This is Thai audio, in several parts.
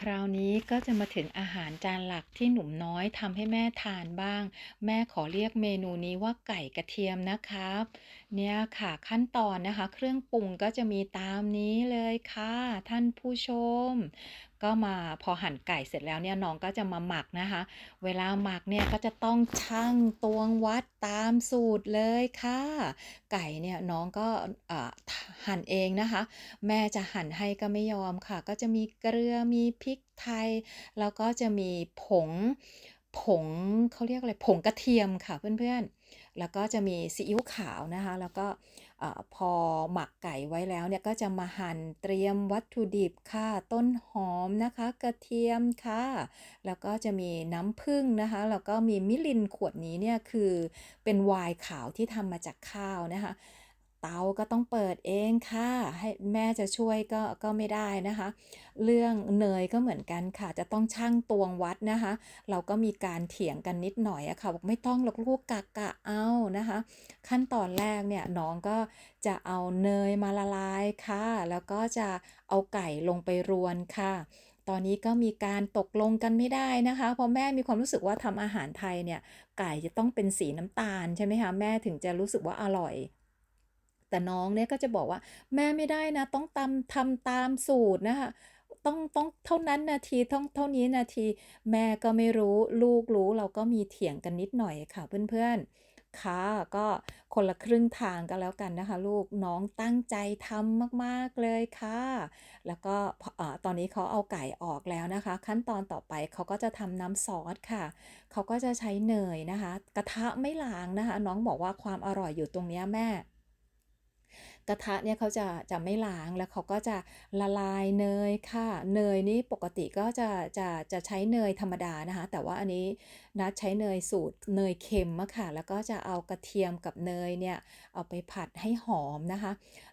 คราวนี้ก็จะมาถึงอาหารจานหลักที่หนุ่มน้อยทำให้แม่ทานบ้าง แม่ขอเรียกเมนูนี้ว่าไก่กระเทียมนะครับ เนี่ยค่ะขั้นตอนนะคะ เครื่องปรุงก็จะมีตามนี้เลยค่ะ ท่านผู้ชม ก็มาพอหั่นไก่เสร็จแล้วเนี่ยน้องก็จะมาหมักนะคะ เวลาหมักเนี่ยก็จะต้องชั่งตวงวัดตามสูตรเลยค่ะ ไก่เนี่ยน้องก็หั่นเองนะคะ แม่จะหั่นให้ก็ไม่ยอมค่ะ ก็จะมีเกลือมีพริกไทย แล้วก็จะมีผง ผงเขาเรียกอะไรผงกระเทียมค่ะเพื่อนๆ แล้วก็จะมีซีอิ๊วขาวนะคะ แล้วก็พอหมักไก่ไว้แล้วเนี่ยก็จะมาหั่นเตรียมวัตถุดิบค่ะต้นหอมนะคะ กระเทียมค่ะ แล้วก็จะมีน้ำผึ้งนะคะ แล้วก็มีมิรินขวดนี้เนี่ยคือเป็นไวน์ขาวที่ทำมาจากข้าวนะคะ เตาก็ต้องเปิดเองค่ะ ให้แม่จะช่วยก็ก็ไม่ได้นะคะ เรื่องเนยก็เหมือนกันค่ะ จะต้องชั่งตวงวัดนะคะ เราก็มีการเถียงกันนิดหน่อยอะค่ะบอกไม่ต้องหรอกลูกกะกะเอานะคะ ขั้นตอนแรกเนี่ยน้องก็จะเอาเนยมาละลายค่ะ แล้วก็จะเอาไก่ลงไปรวนค่ะตอนนี้ก็มีการตกลงกันไม่ได้นะคะ เพราะแม่มีความรู้สึกว่าทำอาหารไทยเนี่ยไก่จะต้องเป็นสีน้ำตาลใช่ไหมคะแม่ถึงจะรู้สึกว่าอร่อย แต่น้องเนี่ยก็จะบอกว่าแม่ไม่ได้นะ ต้องตำทำตามสูตรนะคะต้องต้องเท่านั้นนาทีต้องเท่านี้นาที แม่ก็ไม่รู้ลูกรู้เราก็มีเถียงกันนิดหน่อยค่ะเพื่อนๆค่ะก็คนละครึ่งทางก็แล้วกันนะคะ ลูกน้องตั้งใจทำมากๆเลยค่ะ แล้วก็ตอนนี้เขาเอาไก่ออกแล้วนะคะ ขั้นตอนต่อไปเขาก็จะทำน้ำซอสค่ะ เขาก็จะใช้เนยนะคะ กระทะไม่ล้างนะคะ น้องบอกว่าความอร่อยอยู่ตรงเนี้ยแม่ กระทะเนี่ยเขาจะจะไม่ล้างแล้วเขาก็จะละลายเนยค่ะ เนยนี่ปกติก็จะจะจะใช้เนยธรรมดานะคะ แต่ว่าอันนี้นัดใช้เนยสูตรเนยเค็มอะค่ะ แล้วก็จะเอากระเทียมกับเนยเนี่ยเอาไปผัดให้หอมนะคะ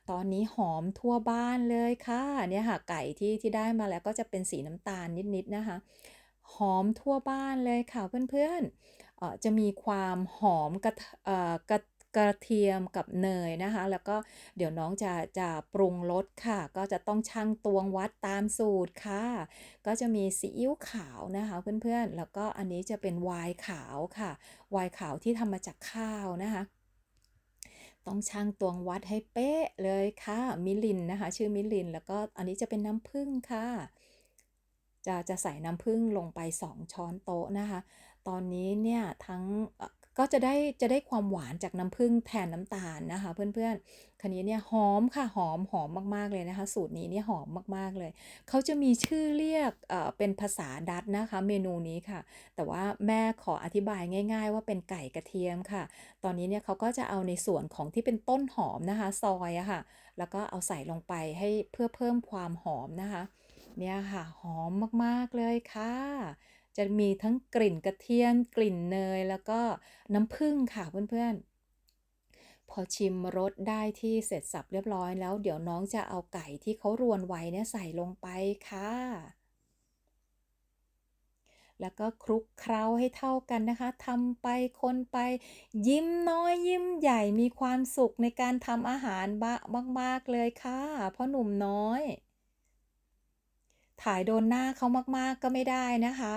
ตอนนี้หอมทั่วบ้านเลยค่ะเนี่ยค่ะไก่ที่ที่ได้มาแล้วก็จะเป็นสีน้ำตาลนิดๆนะคะหอมทั่วบ้านเลยค่ะเพื่อนๆเอ่อจะมีความหอมกระทเอ่อกระ กระเทียมกับเนยนะคะ แล้วก็เดี๋ยวน้องจะจะปรุงรสค่ะ ก็จะต้องชั่งตวงวัดตามสูตรค่ะ ก็จะมีซีอิ๊วขาวนะคะเพื่อนๆ แล้วก็อันนี้จะเป็นไวน์ขาวค่ะไวน์ขาวที่ทำมาจากข้าวนะคะต้องชั่งตวงวัดให้เป๊ะเลยค่ะ มิรินนะคะ ชื่อมิริน แล้วก็อันนี้จะเป็นน้ำผึ้งค่ะ จะจะใส่น้ำผึ้งลงไป 2 ช้อนโต๊ะนะคะ ตอนนี้เนี่ยทั้ง ก็จะได้จะได้ความหวานจากน้ำผึ้งแทนน้ำตาลนะคะ เพื่อนๆคราวนี้เนี่ยหอมค่ะหอมหอมมากๆเลยนะคะ สูตรนี้เนี่ยหอมมากๆเลย เขาจะมีชื่อเรียกเเป็นภาษาดัตนะคะ เมนูนี้ค่ะ แต่ว่าแม่ขออธิบายง่าย ๆ ว่าเป็นไก่กระเทียมค่ะ ตอนนี้เนี่ยเขาก็จะเอาในส่วนของที่เป็นต้นหอมนะคะ ซอยอะค่ะ แล้วก็เอาใส่ลงไปให้เพื่อเพิ่มความหอมนะคะ เนี่ยค่ะ หอมมากๆเลยค่ะ จะมีทั้งกลิ่นกระเทียมกลิ่นเนย แล้วก็น้ำผึ้งค่ะเพื่อนๆ พอชิมรสได้ที่เสร็จสับเรียบร้อยแล้ว เดี๋ยวน้องจะเอาไก่ที่เขารวนไว้เนี่ยใส่ลงไปค่ะแล้วก็คลุกเคล้าให้เท่ากันนะคะ ทำไปคนไป ยิ้มน้อยยิ้มใหญ่มีความสุขในการทำอาหารบะมาก ๆ เลยค่ะพ่อหนุ่มน้อย ถ่ายโดนหน้าเขามาก ๆ ก็ไม่ได้นะคะ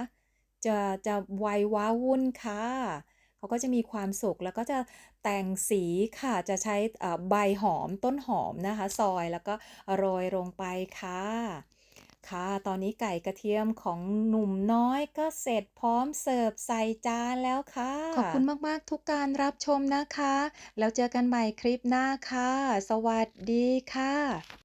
จะจะวัยว้าวุ่นค่ะ เขาก็จะมีความสุขแล้วก็จะแต่งสีค่ะจะใช้ใบหอมต้นหอมนะคะ ซอยแล้วก็โรยลงไปค่ะค่ะ ตอนนี้ไก่กระเทียมของหนุ่มน้อยก็เสร็จพร้อมเสิร์ฟใส่จานแล้วค่ะ ขอบคุณมาก ๆ ทุกการรับชมนะคะ แล้วเจอกันใหม่คลิปหน้าค่ะ สวัสดีค่ะ